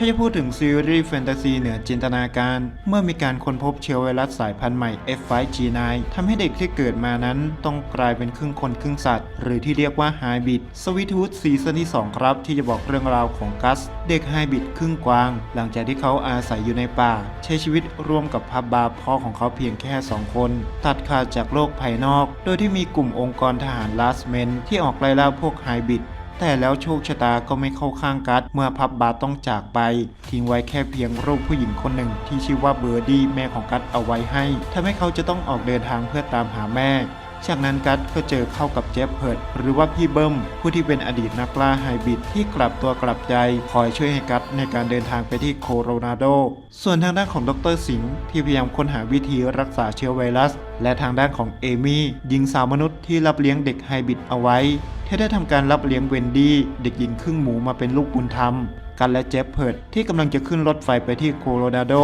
ถ้าจะพูดถึงซีรีส์แฟนตาซีเหนือจินตนาการ เมื่อมีการค้นพบเชื้อไวรัสสายพันธุ์ใหม่ F5G9 ทำให้เด็กที่เกิดมานั้นต้องกลายเป็นครึ่งคนครึ่งสัตว์ หรือที่เรียกว่าไฮบิดสวิทูดซีซั่นที่ 2 ครับ ที่จะบอกเรื่องราวของกัส เด็กไฮบิดครึ่งกวาง หลังจากที่เขาอาศัยอยู่ในป่า ใช้ชีวิตร่วมกับพับบาพ่อของเขาเพียงแค่ 2 คน ตัดขาดจากโลกภายนอก โดยที่มีกลุ่มองค์กรทหารลาสเมนที่ออกไล่ล่าพวกไฮบิด แต่แล้วโชคชะตาก็ไม่เข้าข้างกัสเมื่อพับบาต้องจากไป ทิ้งไว้แค่เพียงรูปผู้หญิงคนหนึ่งที่ชื่อว่าเบอร์ดี้แม่ของกัสเอาไว้ให้ทำให้เขาจะต้องออกเดินทางเพื่อตามหาแม่จากนั้นกัสก็เจอเข้ากับเจฟเพิร์ดหรือว่าพี่เบิ้มผู้ที่เป็นอดีตนักล่าไฮบิดที่กลับตัวกลับใจ คอยช่วยให้กัสในการเดินทางไปที่โคโรนาโด ส่วนทางด้านของดรสิงห์ที่พยายามค้นหาวิธีรักษาเชื้อไวรัส และทางด้านของเอมี่หญิงสาวมนุษย์ที่รับเลี้ยงเด็กไฮบริดเอาไว้เธอได้ทำการรับเลี้ยงเวนดี้เด็กหญิงครึ่งหมูมาเป็นลูกบุญธรรมกันและเจฟเพิร์ดที่กำลังจะขึ้นรถไฟไปที่โคโลราโด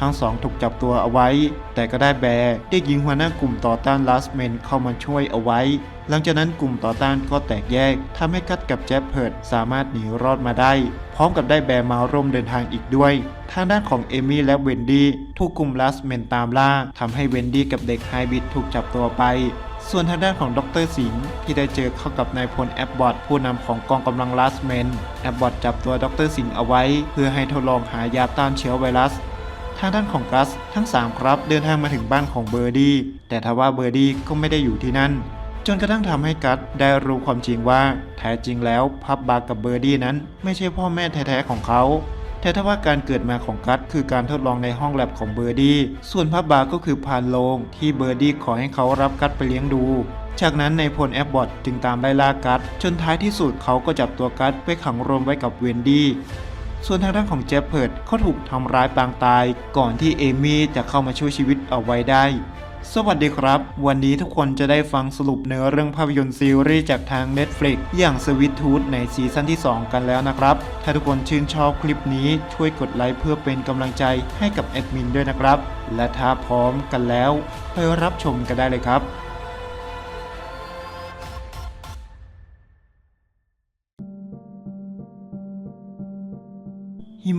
ทั้งสองถูกจับตัวเอาไว้ แต่ก็ได้แบร์เด็กหญิงหัวหน้ากลุ่มต่อต้านลัสเมนเข้ามาช่วยเอาไว้ หลังจากนั้นกลุ่มต่อต้านก็แตกแยกทำให้กัดกับเจฟเพิร์ดสามารถหนีรอดมาได้ พร้อมกับได้แบร์มาร่วมเดินทางอีกด้วย ทางด้านของเอมี่และเวนดี้ถูกกลุ่มลาสเมนตามล่าทำให้เวนดี้กับเด็กไฮบิดถูกจับตัวไป ส่วนทางด้านของดรสิงห์ที่ได้เจอเข้ากับนายพลแอบบอทผู้นำของกองกำลังลาสเมนแอบบอทจับตัวดรสิงห์เอาไว้ เพื่อให้ทดลองหายาต้านเชื้อไวรัสทางด้านของกัสทั้ง 3 ครับเดินทางมาถึงบ้านของเบอร์ดี้แต่ทว่าเบอร์ดี้ก็ไม่ได้อยู่ที่นั่น จนกระทั่งทำให้กัสได้รู้ความจริงว่า แท้จริงแล้วพับบาร์กับเบอร์ดี้นั้น ไม่ใช่พ่อแม่แท้ๆของเขาแต่ถ้าว่าการเกิดมาของกัสคือการทดลองในห้องแลบของเบอร์ดี้ ส่วนพับบาร์ก็คือพานโลงที่เบอร์ดี้ขอให้เขารับกัสไปเลี้ยงดู จากนั้นในพลแอบบอทจึงตามไล่ล่ากัสจนท้ายที่สุดเขาก็จับตัวกัสไปขังรวมไว้กับเวนดี้ ส่วนทางด้านของเจฟเพิร์ดเขาถูกทำร้ายปางตาย ก่อนที่เอมี่จะเข้ามาช่วยชีวิตเอาไว้ได้ สวัสดีครับ วันนี้ทุกคนจะได้ฟังสรุปเนื้อเรื่องภาพยนตร์ซีรีส์จากทาง Netflix อย่างสวิตทู t ในซีซั่นที่ 2 กันแล้วนะครับ ถ้าทุกคนชื่นชอบคลิปนี้ช่วยกดไลค์เพื่อเป็นกำลังใจให้กับแอดมินด้วยนะครับ และถ้าพร้อมกันแล้ว ไปรับชมกันได้เลยครับ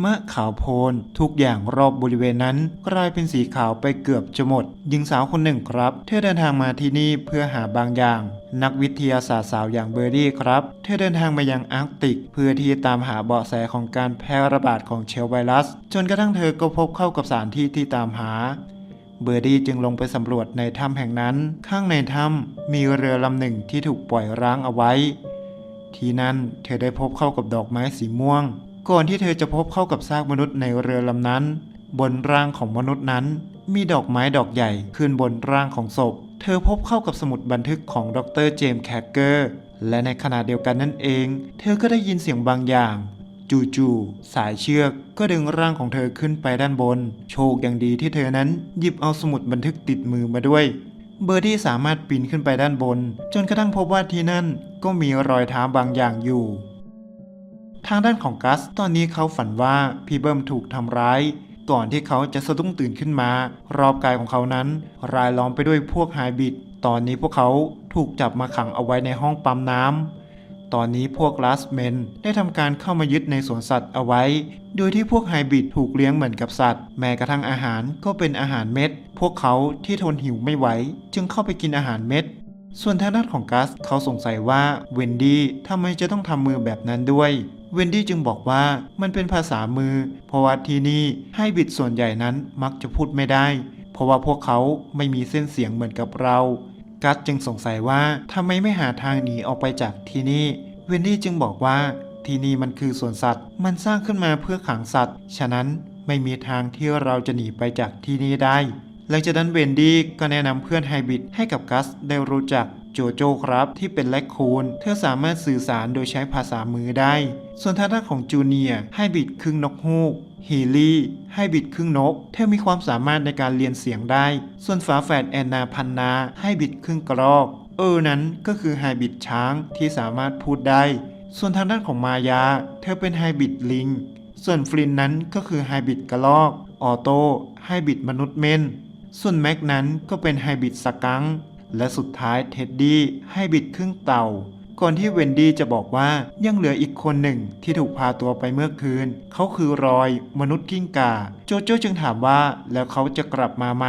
มะขาวโพลนทุกอย่างรอบบริเวณนั้น กลายเป็นสีขาวไปเกือบจะหมด หญิงสาวคนหนึ่งครับ เธอเดินทางมาที่นี่เพื่อหาบางอย่าง นักวิทยาศาสตร์สาวอย่างเบอร์ดี้ครับ เธอเดินทางมายังอาร์กติก เพื่อที่ตามหาเบาะแสของการแพร่ระบาดของเชื้อไวรัส จนกระทั่งเธอก็พบเข้ากับสถานที่ที่ตามหาเบอร์ดี้จึงลงไปสำรวจในถ้ำแห่งนั้น ข้างในถ้ำมีเรือลำหนึ่งที่ถูกปล่อยร้างเอาไว้ ที่นั่นเธอได้พบเข้ากับดอกไม้สีม่วง ก่อนที่เธอจะพบเข้ากับซากมนุษย์ในเรือลำนั้น บนร่างของมนุษย์นั้น มีดอกไม้ดอกใหญ่ขึ้นบนร่างของศพ เธอพบเข้ากับสมุดบันทึกของดรเจมส์แคคเกอร์ และในขณะเดียวกันนั่นเอง เธอก็ได้ยินเสียงบางอย่างจู่ๆสายเชือกก็ดึงร่างของเธอขึ้นไปด้านบน โชคอย่างดีที่เธอนั้นหยิบเอาสมุดบันทึกติดมือมาด้วย เบอร์ดี้สามารถปีนขึ้นไปด้านบน จนกระทั่งพบว่าที่นั่นก็มีรอยเท้าบางอย่างอยู่ ทางด้านของกัส ตอนนี้เขาฝันว่าพี่เบิ้มถูกทำร้าย ก่อนที่เขาจะสะดุ้งตื่นขึ้นมา รอบกายของเขานั้น รายล้อมไปด้วยพวกไฮบิดตอนนี้พวกเขาถูกจับมาขังเอาไว้ในห้องปั๊มน้ำตอนนี้พวกลาสเมนได้ทำการเข้ามายึดในสวนสัตว์เอาไว้ โดยที่พวกไฮบิดถูกเลี้ยงเหมือนกับสัตว์ แม้กระทั่งอาหารก็เป็นอาหารเม็ด พวกเขาที่ทนหิวไม่ไหว จึงเข้าไปกินอาหารเม็ดส่วนทางด้านของกัสเขาสงสัยว่าเวนดี้ทำไมจะต้องทำมือแบบนั้นด้วย เวนดี้จึงบอกว่ามันเป็นภาษามือ เพราะว่าที่นี่ให้บิดส่วนใหญ่นั้นมักจะพูดไม่ได้ เพราะว่าพวกเขาไม่มีเส้นเสียงเหมือนกับเรา กัสจึงสงสัยว่าทำไมไม่หาทางหนีออกไปจากที่นี่ เวนดี้จึงบอกว่าที่นี่มันคือสวนสัตว์ มันสร้างขึ้นมาเพื่อขังสัตว์ ฉะนั้นไม่มีทางที่เราจะหนีไปจากที่นี่ได้ หลังจากนั้นเวนดี้ก็แนะนำเพื่อนไฮบิดให้กับกัสได้รู้จัก โจโจครับ ที่เป็นแลคคูนเธอสามารถสื่อสารโดยใช้ภาษามือได้ ส่วนทางด้านของจูเนียร์ไฮบิดครึ่งนกฮูกฮีลี่ไฮบิดครึ่งนก เธอมีความสามารถในการเรียนเสียงได้ ส่วนฝาแฝดแอนนาพันนาไฮบิดครึ่งกรอก เออนั้นก็คือไฮบิดช้างที่สามารถพูดได้ ส่วนทางด้านของมายา เธอเป็นไฮบิดลิง ส่วนฟลินนั้นก็คือไฮบิดกระรอก ออโต้ไฮบิดมนุษย์เมน ส่วนแม็กนั้นก็เป็นไฮบิดสกังค์ และสุดท้ายเท็ดดี้ให้บิดครึ่งเต่าก่อนที่เวนดี้จะบอกว่ายังเหลืออีกคนหนึ่งที่ถูกพาตัวไปเมื่อคืน เขาคือรอย มนุษย์กิ้งก่า โจโจ้จึงถามว่าแล้วเขาจะกลับมาไหม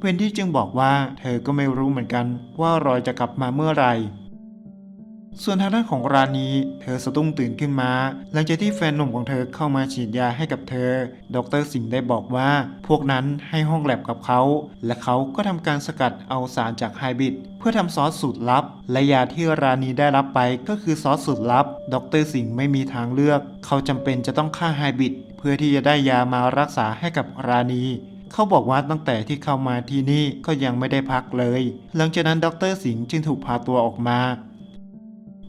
เวนดี้จึงบอกว่า เธอก็ไม่รู้เหมือนกันว่ารอยจะกลับมาเมื่อไหร่ ส่วนทางด้านของราณีเธอสะดุ้งตื่นขึ้นมา หลังจากที่แฟนหนุ่มของเธอเข้ามาฉีดยาให้กับเธอ ดรสิงห์ได้บอกว่า พวกนั้นให้ห้องแลบกับเขา และเขาก็ทำการสกัดเอาสารจากไฮบิดเพื่อทำซอสสูตรลับ และยาที่ราณีได้รับไปก็คือซอสสูตรลับ ดรสิงห์ไม่มีทางเลือก เขาจำเป็นจะต้องฆ่าไฮบิดเพื่อที่จะได้ยามารักษาให้กับราณีเขาบอกว่าตั้งแต่ที่เข้ามาที่นี่ก็ยังไม่ได้พักเลย หลังจากนั้นดรสิงห์จึงถูกพาตัวออกมา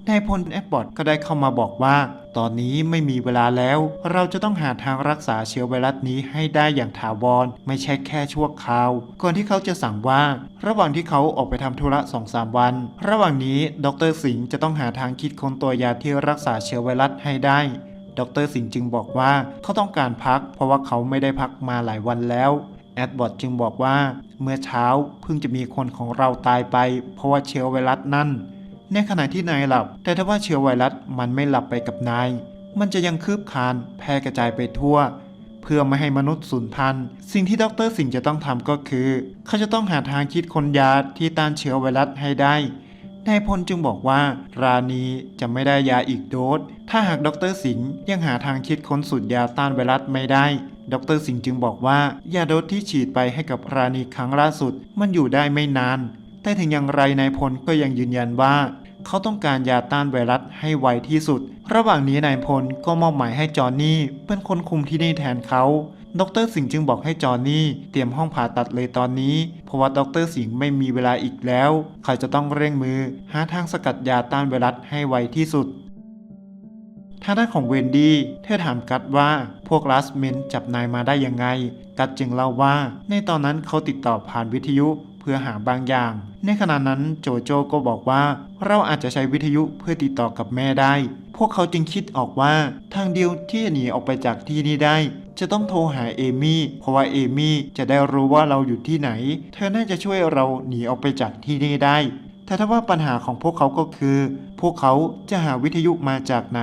นายพลแอปบอดก็ได้เข้ามาบอกว่า ตอนนี้ไม่มีเวลาแล้ว เราจะต้องหาทางรักษาเชื้อไวรัสนี้ให้ได้อย่างถาวร ไม่ใช่แค่ชั่วคราว ก่อนที่เขาจะสั่งว่า ระหว่างที่เขาออกไปทำธุระสองสามวัน ระหว่างนี้ดรสิงห์จะต้องหาทางคิดค้นตัวยาที่รักษาเชื้อไวรัสให้ได้ดรสิงห์จึงบอกว่าเขาต้องการพัก เพราะว่าเขาไม่ได้พักมาหลายวันแล้วแอดบอดจึงบอกว่า เมื่อเช้าเพิ่งจะมีคนของเราตายไป เพราะว่าเชื้อไวรัสนั่น ในขณะที่นายหลับ แต่ถ้าว่าเชื้อไวรัสมันไม่หลับไปกับนาย มันจะยังคืบคานแพร่กระจายไปทั่ว เพื่อไม่ให้มนุษย์สูญพันธุ์ สิ่งที่ดรสิงห์จะต้องทำก็คือ เขาจะต้องหาทางคิดคนยาที่ต้านเชื้อไวรัสให้ได้นายพลจึงบอกว่า ราณีจะไม่ได้ยาอีกโดส ถ้าหากดรสิงห์ยังหาทางคิดค้นสูตรยาต้านไวรัสไม่ได้ ดรสิงห์จึงบอกว่ายาโดสที่ฉีดไปให้กับราณีครั้งล่าสุด มันอยู่ได้ไม่นาน แต่ถึงอย่างไรนายพลก็ยังยืนยันว่า เขาต้องการยาต้านไวรัสให้ไวที่สุด ระหว่างนี้นายพลก็มอบหมายให้จอห์นนี่เป็นคนคุมที่นี่แทนเขาดรสิงห์จึงบอกให้จอห์นนี่เตรียมห้องผ่าตัดเลยตอนนี้ เพราะว่าดรสิงห์ไม่มีเวลาอีกแล้ว เขาจะต้องเร่งมือ หาทางสกัดยาต้านไวรัสให้ไวที่สุดทางด้านของเวนดี้เธอถามกัดว่าพวกลัสเมนจับนายมาได้ยังไง กัดจึงเล่าว่า ในตอนนั้นเขาติดต่อผ่านวิทยุ เพื่อหาบางอย่าง ในขณะนั้นโจโจก็บอกว่า เราอาจจะใช้วิทยุเพื่อติดต่อกับแม่ได้ พวกเขาจึงคิดออกว่าทางเดียวที่จะหนีออกไปจากที่นี่ได้ จะต้องโทรหาเอมี่ เพราะว่าเอมี่จะได้รู้ว่าเราอยู่ที่ไหน เธอน่าจะช่วยเราหนีออกไปจากที่นี่ได้แต่ถ้าว่าปัญหาของพวกเขาก็คือ พวกเขาจะหาวิทยุมาจากไหน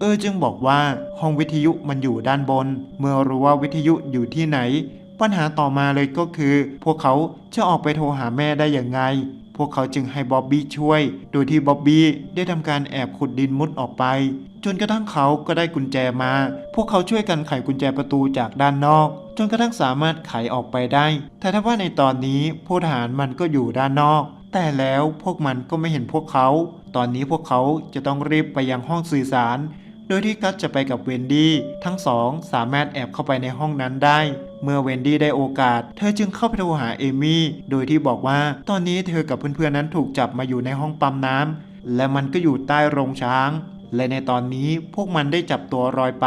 เออจึงบอกว่าห้องวิทยุมันอยู่ด้านบน เมื่อรู้ว่าวิทยุอยู่ที่ไหน ปัญหาต่อมาเลยก็คือ พวกเขาจะออกไปโทรหาแม่ได้อย่างไง พวกเขาจึงให้บ๊อบบี้ช่วย โดยที่บ๊อบบี้ได้ทำการแอบขุดดินมุดออกไป จนกระทั่งเขาก็ได้กุญแจมา พวกเขาช่วยกันไขกุญแจประตูจากด้านนอก จนกระทั่งสามารถไขออกไปได้ แต่ถ้าว่าในตอนนี้ผู้ทหารมันก็อยู่ด้านนอก แต่แล้วพวกมันก็ไม่เห็นพวกเขา ตอนนี้พวกเขาจะต้องรีบไปยังห้องสื่อสาร โดยที่กัสจะไปกับเวนดี้ทั้งสองสามารถแอบเข้าไปในห้องนั้นได้ เมื่อเวนดี้ได้โอกาส เธอจึงเข้าไปโทรหาเอมี่ โดยที่บอกว่าตอนนี้เธอกับเพื่อนๆนั้นถูกจับมาอยู่ในห้องปั๊มน้ำและมันก็อยู่ใต้โรงช้าง และในตอนนี้พวกมันได้จับตัวรอยไป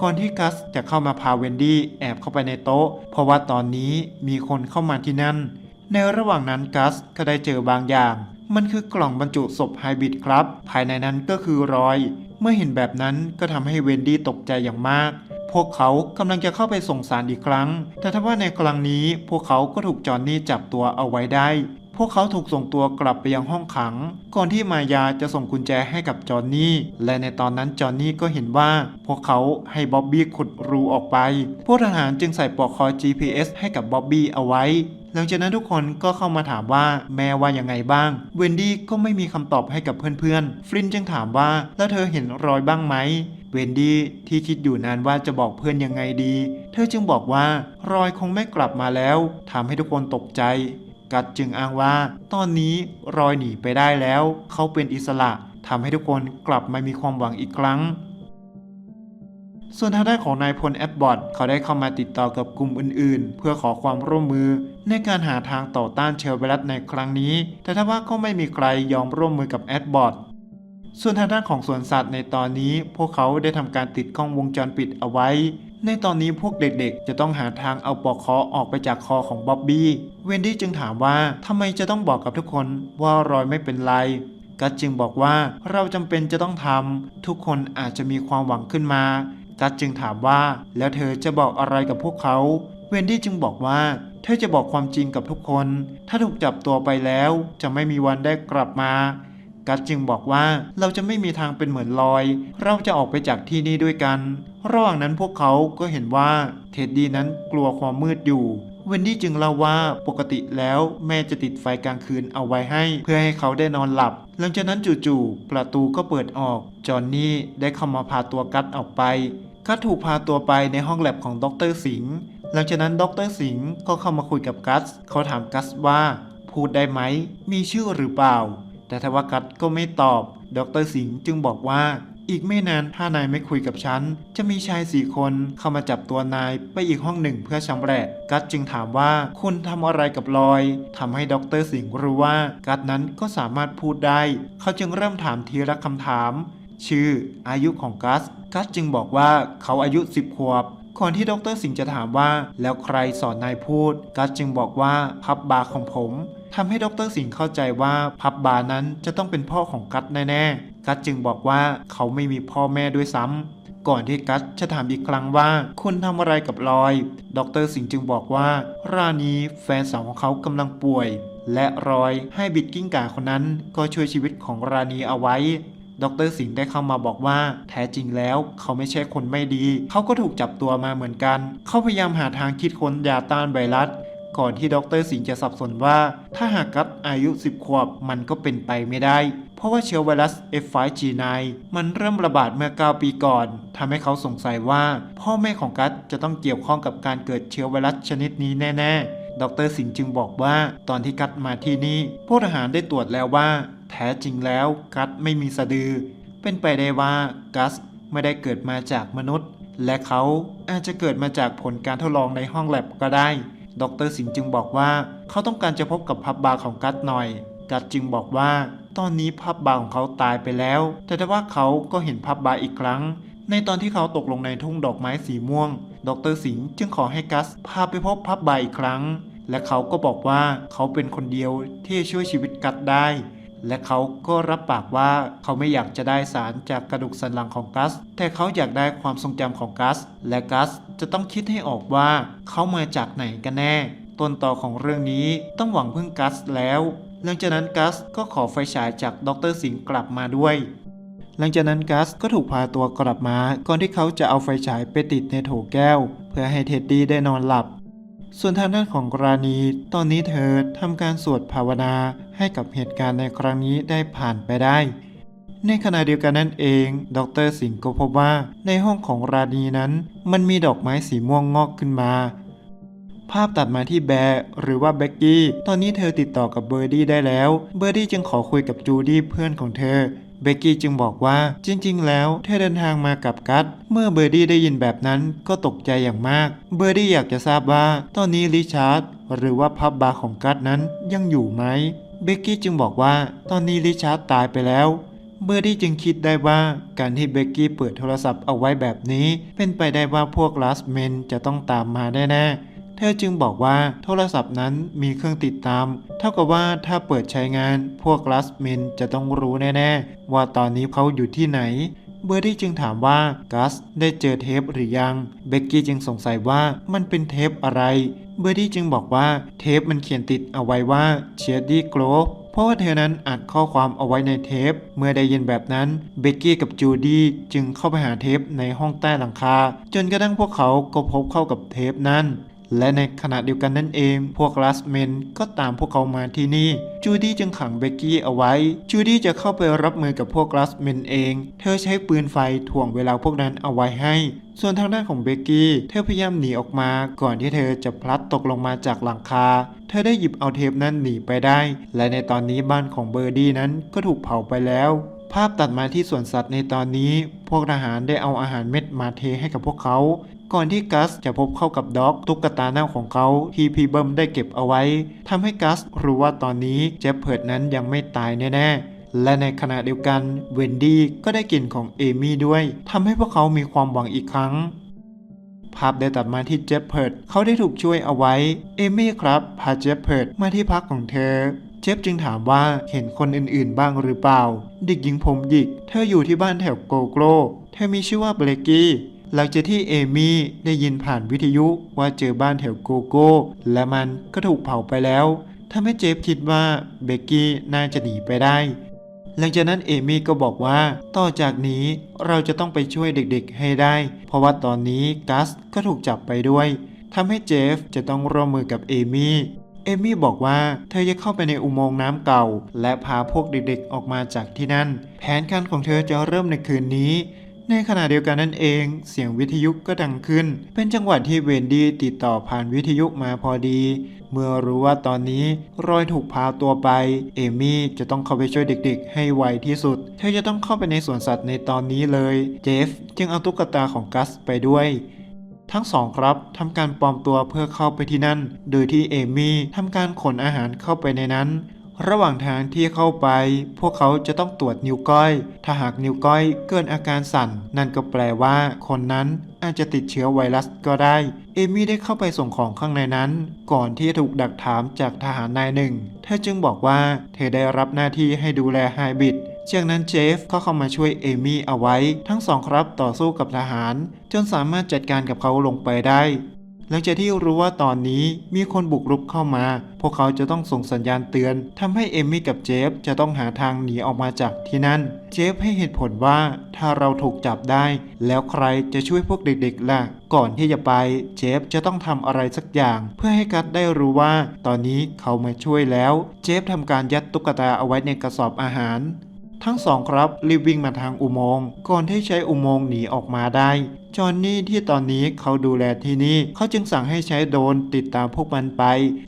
ก่อนที่กัสจะเข้ามาพาเวนดี้แอบเข้าไปในโต๊ะ เพราะว่าตอนนี้มีคนเข้ามาที่นั่น ในระหว่างนั้นกัสก็ได้เจอบางอย่าง มันคือกล่องบรรจุศพไฮบริดครับ ภายในนั้นก็คือรอย เมื่อเห็นแบบนั้นก็ทำให้เวนดี้ตกใจอย่างมาก พวกเขากำลังจะเข้าไปส่งสารอีกครั้ง แต่ถ้าว่าในครั้งนี้พวกเขาก็ถูกจอห์นนี่จับตัวเอาไว้ได้ พวกเขาถูกส่งตัวกลับไปยังห้องขัง ก่อนที่มายาจะส่งกุญแจให้กับจอห์นนี่ และในตอนนั้นจอห์นนี่ก็เห็นว่า พวกเขาให้บ๊อบบี้ขุดรูออกไป พวกทหารจึงใส่ปลอกคอ GPS ให้กับบ๊อบบี้เอาไว้ หลังจากนั้นทุกคนก็เข้ามาถามว่าแม่ว่ายังไงบ้าง เวนดี้ก็ไม่มีคำตอบให้กับเพื่อนๆ ฟลินจึงถามว่าแล้วเธอเห็นรอยบ้างไหม เวนดี้ที่คิดอยู่นานว่าจะบอกเพื่อนยังไงดี เธอจึงบอกว่ารอยคงไม่กลับมาแล้วทำให้ทุกคนตกใจ กัดจึงอ้างว่า ตอนนี้รอยหนีไปได้แล้ว เขาเป็นอิสระทำให้ทุกคนกลับมามีความหวังอีกครั้ง ส่วนทางด้านของนายพลแอดบอดเขาได้เข้ามาติดต่อกับกลุ่มอื่นๆ เพื่อขอความร่วมมือ ในการหาทางต่อต้านเชื้อไวรัสในครั้งนี้ แต่ถ้าว่าก็ไม่มีใครยอมร่วมมือกับแอดบอดส่วนทางด้านของสวนสัตว์ในตอนนี้ พวกเขาได้ทำการติดกล้องวงจรปิดเอาไว้ ในตอนนี้พวกเด็กๆ จะต้องหาทางเอาปลอกคอออกไปจากคอของบ๊อบบี้ เวนดี้จึงถามว่าทำไมจะต้องบอกกับทุกคนว่ารอยไม่เป็นไรกัสจึงบอกว่าเราจำเป็นจะต้องทำทุกคนอาจจะมีความหวังขึ้นมา กัดจึงถามว่า แล้วเธอจะบอกอะไรกับพวกเขา เวนดี้จึงบอกว่า เธอจะบอกความจริงกับทุกคน ถ้าถูกจับตัวไปแล้วจะไม่มีวันได้กลับมา กัดจึงบอกว่าเราจะไม่มีทางเป็นเหมือนลอย เราจะออกไปจากที่นี่ด้วยกัน ระหว่างนั้นพวกเขาก็เห็นว่าเท็ดดี้นั้นกลัวความมืดอยู่ เวนดี้จึงเล่าว่าปกติแล้วแม่จะติดไฟกลางคืนเอาไว้ให้ เพื่อให้เขาได้นอนหลับ หลังจากนั้นจู่ๆประตูก็เปิดออก จอห์นนี่ได้เข้ามาพาตัวกัสออกไป กัสถูกพาตัวไปในห้องแลบของดรสิงห์หลังจากนั้นดรสิงห์ก็เข้ามาคุยกับกัสเขาถามกัสว่า พูดได้ไหม มีชื่อหรือเปล่า แต่ทว่ากัสก็ไม่ตอบดรสิงห์จึงบอกว่า อีกไม่นานถ้านายไม่คุยกับฉัน จะมีชายสี่คนเข้ามาจับตัวนายไปอีกห้องหนึ่งเพื่อชำแหละกัสจึงถามว่าคุณทำอะไรกับลอยทำให้ด็อกเตอร์สิงห์รู้ว่ากัสนั้นก็สามารถพูดได้ เขาจึงเริ่มถามทีละคำถาม ชื่อ อายุของกัส กัสจึงบอกว่าเขาอายุ 10 ขวบก่อนที่ดรสิงห์จะถามว่า แล้วใครสอนนายพูด กัสจึงบอกว่าพับบาร์ของผม ทำให้ดรสิงห์เข้าใจว่าพับบาร์นั้นจะต้องเป็นพ่อของกัสแน่ๆ กัสจึงบอกว่าเขาไม่มีพ่อแม่ด้วยซ้ำ ก่อนที่กัสจะถามอีกครั้งว่าคุณทำอะไรกับลอย ดรสิงห์จึงบอกว่า รานีแฟนสาวของเขากำลังป่วย และรอยให้บิดกิ้งก่าคนนั้นก็ช่วยชีวิตของรานีเอาไว้ดรสิงห์ได้เข้ามาบอกว่า แท้จริงแล้วเขาไม่ใช่คนไม่ดี เขาก็ถูกจับตัวมาเหมือนกัน เขาพยายามหาทางคิดค้นยาต้านไวรัส ก่อนที่ดรสิงห์จะสับสนว่า ถ้าหากกัสอายุ 10 ขวบมันก็เป็นไปไม่ได้ เพราะว่าเชื้อไวรัส F5G9 มันเริ่มระบาดเมื่อ 9 ปีก่อนทำให้เขาสงสัยว่า พ่อแม่ของกัสจะต้องเกี่ยวข้องกับการเกิดเชื้อไวรัสชนิดนี้แน่ ๆดรสิงห์จึงบอกว่าตอนที่กัสมาที่นี่พวกทหารได้ตรวจแล้วว่า แท้จริงแล้วกัสไม่มีสะดือ เป็นไปได้ว่ากัสไม่ได้เกิดมาจากมนุษย์ และเขาอาจจะเกิดมาจากผลการทดลองในห้องแลบก็ได้ ดรสิงห์จึงบอกว่าเขาต้องการจะพบกับพับบาร์ของกัตหน่อย กัตจึงบอกว่า ตอนนี้พับบาร์ของเขาตายไปแล้ว แต่ถ้าว่าเขาก็เห็นพับบาร์อีกครั้ง ในตอนที่เขาตกลงในทุ่งดอกไม้สีม่วง ดรสิงห์จึงขอให้กัสพาไปพบพับบาร์อีกครั้ง และเขาก็บอกว่าเขาเป็นคนเดียวที่ช่วยชีวิตกัตได้ และเขาก็รับปากว่าเขาไม่อยากจะได้สารจากกระดูกสันหลังของกัส แต่เขาอยากได้ความทรงจำของกัส และกัสจะต้องคิดให้ออกว่าเขามาจากไหนกันแน่ ต้นต่อของเรื่องนี้ต้องหวังพึ่งกัสแล้วหลังจากนั้นกัสก็ขอไฟฉายจากดรสิงห์กลับมาด้วย หลังจากนั้นกัสก็ถูกพาตัวกลับมา ก่อนที่เขาจะเอาไฟฉายไปติดในโถแก้ว เพื่อให้เท็ดดี้ได้นอนหลับ ส่วนทางด้านของกราณีตอนนี้เธอทำการสวดภาวนาให้กับเหตุการณ์ในครั้งนี้ได้ผ่านไปได้ ในขณะเดียวกันนั่นเอง ดรสิงห์ก็พบว่าในห้องของราณีนั้น มันมีดอกไม้สีม่วงงอกขึ้นมาภาพตัดมาที่แบร์หรือว่าเบกกี้ ตอนนี้เธอติดต่อกับเบอร์ดี้ได้แล้ว เบอร์ดี้จึงขอคุยกับจูดี้เพื่อนของเธอ เบกกี้จึงบอกว่าจริง ๆ แล้วเธอเดินทางมากับกัสเมื่อเบอร์ดี้ได้ยินแบบนั้นก็ตกใจอย่างมาก เบอร์ดี้อยากจะทราบว่า ตอนนี้ริชาร์ดหรือว่าพับบาร์ของกัสนั้นยังอยู่ไหมเบกกี้จึงบอกว่าตอนนี้ริชาร์ดตายไปแล้ว เบอร์ดี้จึงคิดได้ว่าการที่เบกกี้เปิดโทรศัพท์เอาไว้แบบนี้ เป็นไปได้ว่าพวกลาสเมนจะต้องตามมาแน่ๆ เธอจึงบอกว่าโทรศัพท์นั้นมีเครื่องติดตาม เท่ากับว่าถ้าเปิดใช้งานพวกลาสเมนจะต้องรู้แน่ๆ ว่าตอนนี้เขาอยู่ที่ไหน เบอร์ดี้จึงถามว่ากัสได้เจอเทปหรือยังเบกกี้จึงสงสัยว่ามันเป็นเทปอะไร เบอร์ดี้จึงบอกว่าเทปมันเขียนติดเอาไว้ว่าเชียร์ดี้โกลฟเพราะว่าเธอนั้นอัดข้อความเอาไว้ในเทป เมื่อได้ยินแบบนั้นเบกกี้กับจูดี้จึงเข้าไปหาเทปในห้องใต้หลังคา จนกระทั่งพวกเขาก็พบเข้ากับเทปนั้น และในขณะเดียวกันนั่นเอง พวกลัสเมนก็ตามพวกเขามาที่นี่ จูดี้จึงขังเบกกี้เอาไว้ จูดี้จะเข้าไปรับมือกับพวกลัสเมนเอง เธอใช้ปืนไฟถ่วงเวลาพวกนั้นเอาไว้ให้ ส่วนทางด้านของเบกกี้ เธอพยายามหนีออกมา ก่อนที่เธอจะพลัดตกลงมาจากหลังคา เธอได้หยิบเอาเทปนั้นหนีไปได้ และในตอนนี้บ้านของเบอร์ดี้นั้นก็ถูกเผาไปแล้วภาพตัดมาที่สวนสัตว์ในตอนนี้ พวกทหารได้เอาอาหารเม็ดมาเทให้กับพวกเขา ก่อนที่กัสจะพบเข้ากับด็อกตุ๊กตาเน่าของเขาที่พีเบิมได้เก็บเอาไว้ทำให้กัสรู้ว่าตอนนี้เจฟเพิร์ดนั้นยังไม่ตายแน่ๆ และในขณะเดียวกันเวนดี้ก็ได้กลิ่นของเอมี่ด้วยทำให้พวกเขามีความหวังอีกครั้ง ภาพได้ตัดมาที่เจฟเพิร์ดเขาได้ถูกช่วยเอาไว้ เอมี่ครับพาเจฟเพิร์ดมาที่พักของเธอเจฟจึงถามว่าเห็นคนอื่นๆ บ้างหรือเปล่า เด็กหญิงผมหยิก เธออยู่ที่บ้านแถวโกโกลเธอมีชื่อว่าเบลกี้ หลังจากที่เอมี่ได้ยินผ่านวิทยุว่าเจอบ้านแถวโกโก้ และมันก็ถูกเผาไปแล้วทำให้เจฟคิดว่าเบกกี้น่าจะหนีไปได้ หลังจากนั้นเอมี่ก็บอกว่า ต่อจากนี้เราจะต้องไปช่วยเด็กๆให้ได้ เพราะว่าตอนนี้กัสก็ถูกจับไปด้วยทำให้เจฟจะต้องร่วมมือกับเอมี่เอมี่บอกว่าเธอจะเข้าไปในอุโมงค์น้ำเก่า และพาพวกเด็กๆออกมาจากที่นั่น แผนการของเธอจะเริ่มในคืนนี้ ในขณะเดียวกันนั่นเอง เสียงวิทยุก็ดังขึ้น เป็นจังหวะที่เวนดี้ติดต่อผ่านวิทยุมาพอดี เมื่อรู้ว่าตอนนี้รอยถูกพาตัวไป เอมี่จะต้องเข้าไปช่วยเด็ก ๆ ให้ไวที่สุด เธอจะต้องเข้าไปในสวนสัตว์ในตอนนี้เลย เจฟจึงเอาตุ๊กตาของกัสไปด้วยทั้งสองครับทำการปลอมตัวเพื่อเข้าไปที่นั่น โดยที่เอมี่ทำการขนอาหารเข้าไปในนั้น ระหว่างทางที่เข้าไป พวกเขาจะต้องตรวจนิ้วก้อย ถ้าหากนิ้วก้อยเกิดอาการสั่น นั่นก็แปลว่าคนนั้นอาจจะติดเชื้อไวรัสก็ได้ เอมี่ได้เข้าไปส่งของข้างในนั้น ก่อนที่ถูกดักถามจากทหารนายหนึ่ง เธอจึงบอกว่าเธอได้รับหน้าที่ให้ดูแลไฮบิดจากนั้นเจฟก็เข้ามาช่วยเอมี่เอาไว้ ทั้งสองครับต่อสู้กับทหาร จนสามารถจัดการกับเขาลงไปได้ หลังจากที่รู้ว่าตอนนี้มีคนบุกรุกเข้ามา พวกเขาจะต้องส่งสัญญาณเตือนทำให้เอมมี่กับเจฟจะต้องหาทางหนีออกมาจากที่นั่น เจฟให้เหตุผลว่าถ้าเราถูกจับได้ แล้วใครจะช่วยพวกเด็กๆล่ะ ก่อนที่จะไป เจฟจะต้องทำอะไรสักอย่าง เพื่อให้กัดได้รู้ว่า ตอนนี้เขามาช่วยแล้ว เจฟทำการยัดตุ๊กตาเอาไว้ในกระสอบอาหาร ทั้งสองครับรีบวิ่งมาทางอุโมงค์ก่อนที่ใช้อุโมงค์หนีออกมาได้ จอห์นนี่ที่ตอนนี้เขาดูแลที่นี่ เขาจึงสั่งให้ใช้โดรนติดตามพวกมันไป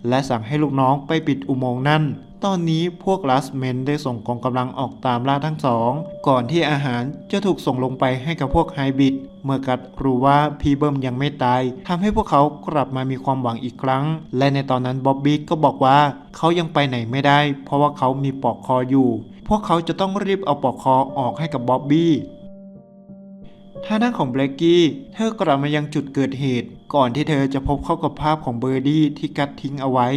และสั่งให้ลูกน้องไปปิดอุโมงค์นั่นตอนนี้พวกลัสเมนได้ส่งกองกำลังออกตามล่าทั้งสอง ก่อนที่อาหารจะถูกส่งลงไปให้กับพวกไฮบิดเมื่อกัดรู้ว่าพีเบิมยังไม่ตายทำให้พวกเขากลับมามีความหวังอีกครั้ง และในตอนนั้นบ๊อบบี้ก็บอกว่าเขายังไปไหนไม่ได้ เพราะว่าเขามีปลอกคออยู่ พวกเขาจะต้องรีบเอาปลอกคอออกให้กับบ๊อบบี้ท่างด้านของเบรกกี้ เธอกลับมายังจุดเกิดเหตุ ก่อนที่เธอจะพบเข้ากับภาพของเบอร์ดี้ที่กัดทิ้งเอาไว้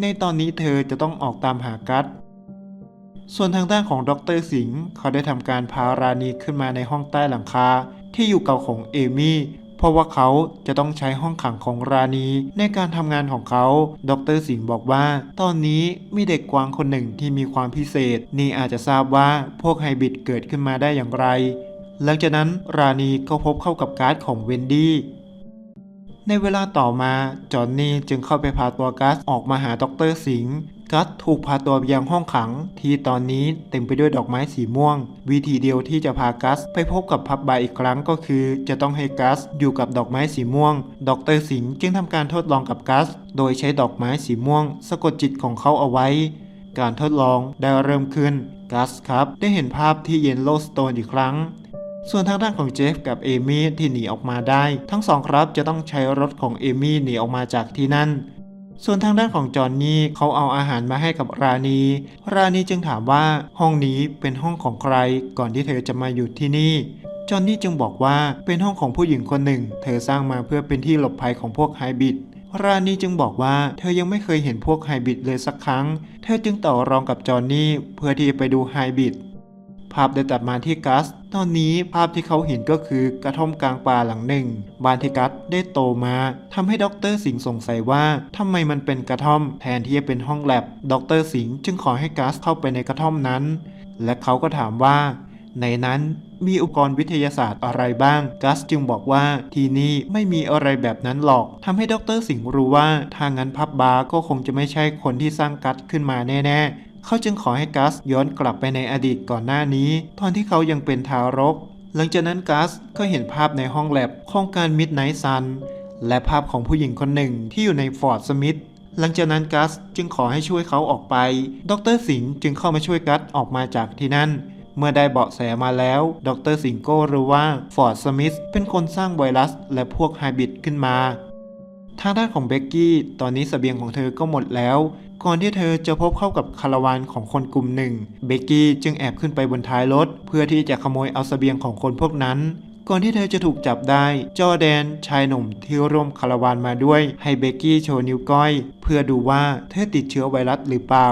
ในตอนนี้เธอจะต้องออกตามหากัด ส่วนทางด้านของดรสิงห์เขาได้ทำการพารานีขึ้นมาในห้องใต้หลังคาที่อยู่เก่าของเอมี่ เพราะว่าเขาจะต้องใช้ห้องขังของรานีในการทำงานของเขา ดรสิงห์บอกว่า ตอนนี้มีเด็กกวางคนหนึ่งที่มีความพิเศษ นี่อาจจะทราบว่าพวกไฮบริดเกิดขึ้นมาได้อย่างไร หลังจากนั้นรานีก็พบเข้ากับการ์ดของเวนดี้ในเวลาต่อมาจอห์นนี่จึงเข้าไปพาตัวกัสออกมาหาดรสิงห์ กัสถูกพาตัวไปยังห้องขัง ที่ตอนนี้เต็มไปด้วยดอกไม้สีม่วง วิธีเดียวที่จะพากัสไปพบกับพับบาร์อีกครั้งก็คือ จะต้องให้กัสอยู่กับดอกไม้สีม่วง ดรสิงห์จึงทำการทดลองกับกัส โดยใช้ดอกไม้สีม่วง สะกดจิตของเขาเอาไว้ การทดลองได้เริ่มขึ้น กัสครับ ได้เห็นภาพที่เยนโลสโตนอีกครั้งส่วนทางด้านของเจฟกับเอมี่ที่หนีออกมาได้ ทั้งสองครับจะต้องใช้รถของเอมี่หนีออกมาจากที่นั่น ส่วนทางด้านของจอห์นนี่เขาเอาอาหารมาให้กับราณี ราณีจึงถามว่าห้องนี้เป็นห้องของใครก่อนที่เธอจะมาอยู่ที่นี่ จอห์นนี่จึงบอกว่าเป็นห้องของผู้หญิงคนหนึ่ง เธอสร้างมาเพื่อเป็นที่หลบภัยของพวกไฮบิดราณีจึงบอกว่าเธอยังไม่เคยเห็นพวกไฮบิดเลยสักครั้ง เธอจึงต่อรองกับจอห์นนี่เพื่อที่จะไปดูไฮบิด ภาพได้ตัดมาที่กัส ตอนนี้ภาพที่เขาเห็นก็คือกระท่อมกลางป่าหลังหนึ่งบ้านที่กัสได้โตมาทำให้ด็อกเตอร์สิงห์สงสัยว่าทำไมมันเป็นกระท่อมแทนที่จะเป็นห้องแลบด็อกเตอร์สิงห์จึงขอให้กัสเข้าไปในกระท่อมนั้น และเขาก็ถามว่า ในนั้นมีอุปกรณ์วิทยาศาสตร์อะไรบ้าง กัสจึงบอกว่าที่นี่ไม่มีอะไรแบบนั้นหรอกทำให้ด็อกเตอร์สิงห์รู้ว่า ถ้างั้นพับบาร์ก็คงจะไม่ใช่คนที่สร้างกัสขึ้นมาแน่ๆ เขาจึงขอให้กัสย้อนกลับไปในอดีตก่อนหน้านี้ ตอนที่เขายังเป็นทารก หลังจากนั้นกัสก็เห็นภาพในห้องแลบของการมิดไนท์ซันและภาพของผู้หญิงคนหนึ่งที่อยู่ในฟอร์ดสมิธหลังจากนั้นกัสจึงขอให้ช่วยเขาออกไป ดรสิงห์จึงเข้ามาช่วยกัสออกมาจากที่นั่น เมื่อได้เบาะแสมาแล้ว ดรสิงห์ก็รู้ว่าฟอร์ดสมิธเป็นคนสร้างไวรัส และพวกไฮบริดขึ้นมา ทางด้านของเบกกี้ตอนนี้สเสบียงของเธอก็หมดแล้ว ก่อนที่เธอจะพบเข้ากับคาราวานของคนกลุ่มหนึ่ง เบกกี้จึงแอบขึ้นไปบนท้ายรถ เพื่อที่จะขโมยเอาสเสบียงของคนพวกนั้น ก่อนที่เธอจะถูกจับได้ จอแดนชายหนุ่มที่ร่วมคาราวานมาด้วย ให้เบกกี้โชว์นิ้วก้อย เพื่อดูว่าเธอติดเชื้อไวรัสหรือเปล่า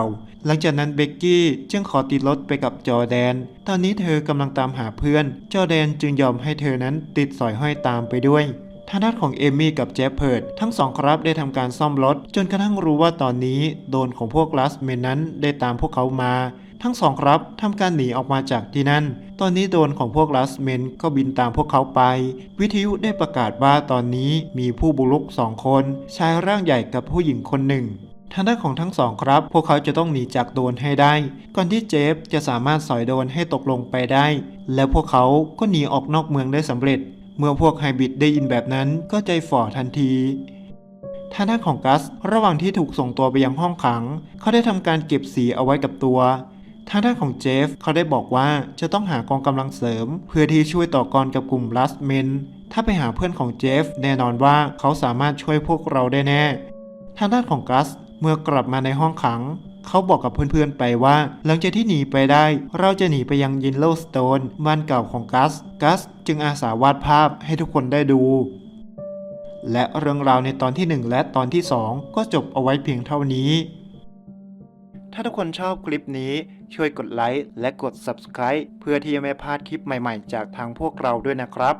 หลังจากนั้นเบกกี้จึงขอติดรถไปกับจอแดน ตอนนี้เธอกำลังตามหาเพื่อน จอแดนจึงยอมให้เธอนั้นติดสอยห้อยตามไปด้วย ทางด้านของเอมี่กับเจฟเพิร์ดทั้งสองครับได้ทำการซ่อมรถ จนกระทั่งรู้ว่าตอนนี้โดนของพวกลัสเมนนั้นได้ตามพวกเขามา ทั้งสองครับทำการหนีออกมาจากที่นั่น ตอนนี้โดนของพวกลัสเมนก็บินตามพวกเขาไป วิทยุได้ประกาศว่าตอนนี้มีผู้บุกรุกสองคนชายร่างใหญ่กับผู้หญิงคนหนึ่งทางด้านของทั้งสองครับ พวกเขาจะต้องหนีจากโดนให้ได้ ก่อนที่เจฟจะสามารถสอยโดนให้ตกลงไปได้ และพวกเขาก็หนีออกนอกเมืองได้สำเร็จ เมื่อพวกไฮบริดได้ยินแบบนั้นก็ใจฝ่อทันทีทางด้านของกัส ระหว่างที่ถูกส่งตัวไปยังห้องขัง เขาได้ทำการเก็บสีเอาไว้กับตัวทางด้านของเจฟเขาได้บอกว่าจะต้องหากองกำลังเสริม เพื่อที่ช่วยต่อกรกับกลุ่มลัสเมน ถ้าไปหาเพื่อนของเจฟแน่นอนว่าเขาสามารถช่วยพวกเราได้แน่ ทางด้านของกัสเมื่อกลับมาในห้องขัง เขาบอกกับเพื่อนๆไปว่า หลังจากที่หนีไปได้ เราจะหนีไปยังยินโลสโตนบ้านเก่าของกัส กัสจึงอาสาวาดภาพให้ทุกคนได้ดู และเรื่องราวในตอนที่ 1 และตอนที่ 2 ก็จบเอาไว้เพียงเท่านี้ ถ้าทุกคนชอบคลิปนี้ช่วยกดไลค์และกด Subscribe เพื่อที่จะไม่พลาดคลิปใหม่ๆ จากทางพวกเราด้วยนะครับ